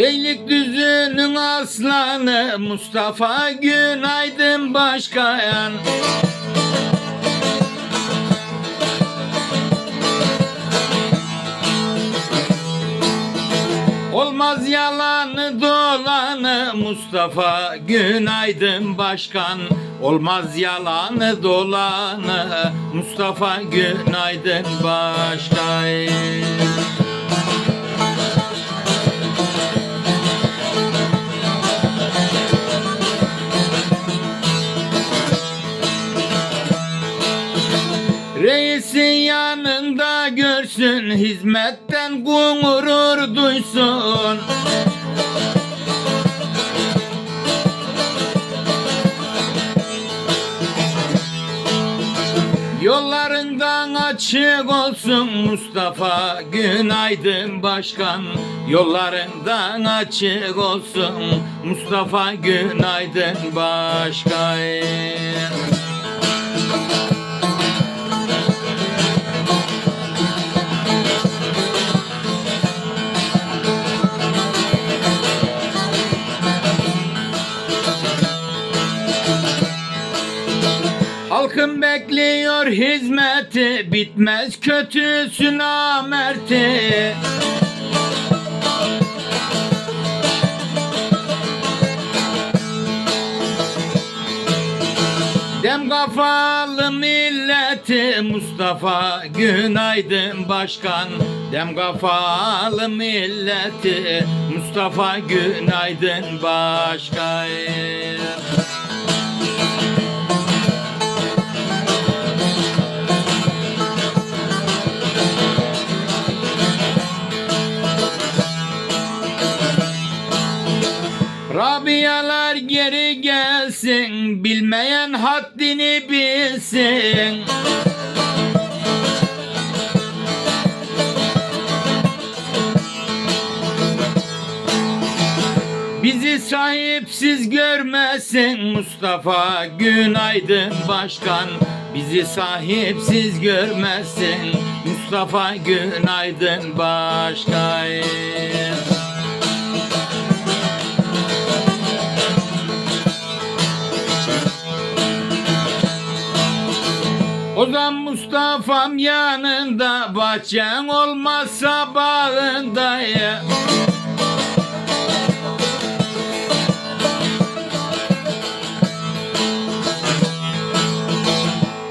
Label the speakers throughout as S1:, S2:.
S1: Beylikdüzü'nün aslanı Mustafa Günaydın Başkan Olmaz yalanı dolanı Mustafa Günaydın Başkan. Olmaz yalanı dolanı Mustafa Günaydın Başkan Reisin yanında görsün hizmetten gurur duysun. Yollarından açık olsun Mustafa Günaydın Başkan. Yollarından açık olsun Mustafa Günaydın Başkan Halkın bekliyor hizmeti Bitmez kötüsün amerti Dem kafalı milleti Mustafa Günaydın Başkan. Dem kafalı milleti Mustafa Günaydın Başkan Rabialar geri gelsin Bilmeyen haddini bilsin. Bizi sahipsiz görmesin Mustafa Günaydın Başkan. Bizi sahipsiz görmesin Mustafa Günaydın Başkan Ozan Mustafa'm yanında Bahçen olmazsa bağında ya.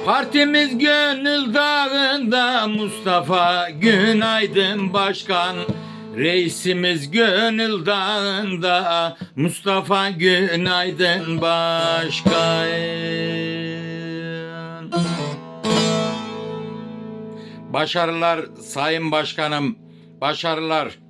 S1: Partimiz gönül dağında Mustafa Günaydın Başkan Reisimiz gönül dağında Mustafa Günaydın Başkan Başarılar Sayın Başkanım. Başarılar.